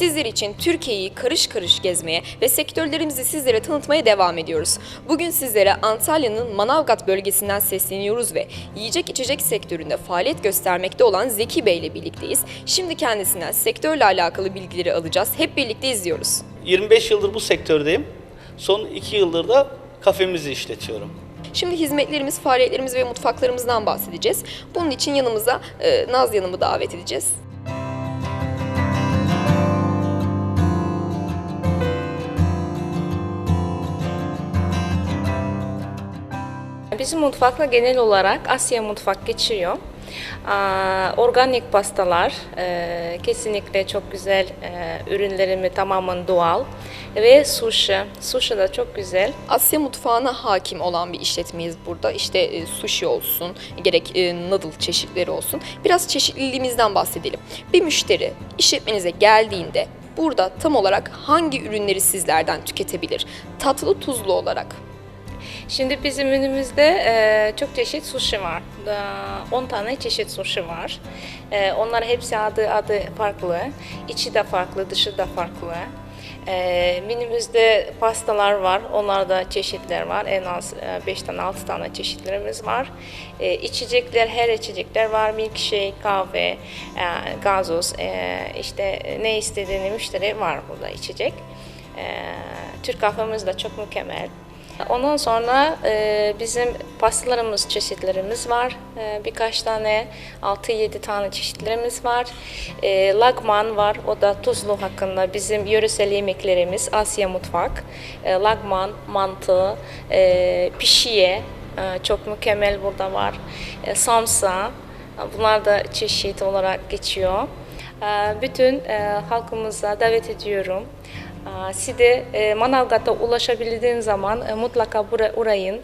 Sizler için Türkiye'yi karış karış gezmeye ve sektörlerimizi sizlere tanıtmaya devam ediyoruz. Bugün sizlere Antalya'nın Manavgat bölgesinden sesleniyoruz ve yiyecek içecek sektöründe faaliyet göstermekte olan Zeki Bey ile birlikteyiz. Şimdi kendisinden sektörle alakalı bilgileri alacağız. Hep birlikte izliyoruz. 25 yıldır bu sektördeyim. Son 2 yıldır da kafemizi işletiyorum. Şimdi hizmetlerimiz, faaliyetlerimiz ve mutfaklarımızdan bahsedeceğiz. Bunun için yanımıza e, Naz Hanım'ı davet edeceğiz. Bizim mutfakla genel olarak Asya mutfak geçiyor. Organik pastalar, e, kesinlikle çok güzel e, ürünlerimi tamamen doğal ve sushi. Sushi da çok güzel. Asya mutfağına hakim olan bir işletmeyiz burada. İşte e, sushi olsun, gerek e, noodle çeşitleri olsun. Biraz çeşitliliğimizden bahsedelim. Bir müşteri işletmenize geldiğinde burada tam olarak hangi ürünleri sizlerden tüketebilir? Tatlı tuzlu olarak. Şimdi bizim önümüzde e, çok çeşit sushi var. Da- 10 tane çeşit sushi var. E, onlar hepsi adı adı farklı. İçi de farklı, dışı da farklı. E, menümüzde pastalar var. Onlarda çeşitler var. En az 5 tane 6 tane çeşitlerimiz var. E, içecekler, her içecekler var. Milkshake, kahve, e, gazoz, e, işte ne istediğini müşteri var burada içecek. E, Türk kahvemiz de çok mükemmel. Ondan sonra e, bizim pastalarımız, çeşitlerimiz var. E, birkaç tane, 6-7 tane çeşitlerimiz var. E, lagman var, o da tuzlu hakkında bizim yöresel yemeklerimiz, Asya mutfak. E, lagman, mantı, e, pişiye, e, çok mükemmel burada var. E, samsa, bunlar da çeşit olarak geçiyor. E, bütün e, halkımıza davet ediyorum. Size e, Manavgat'a ulaşabildiğin zaman e, mutlaka bura, uğrayın.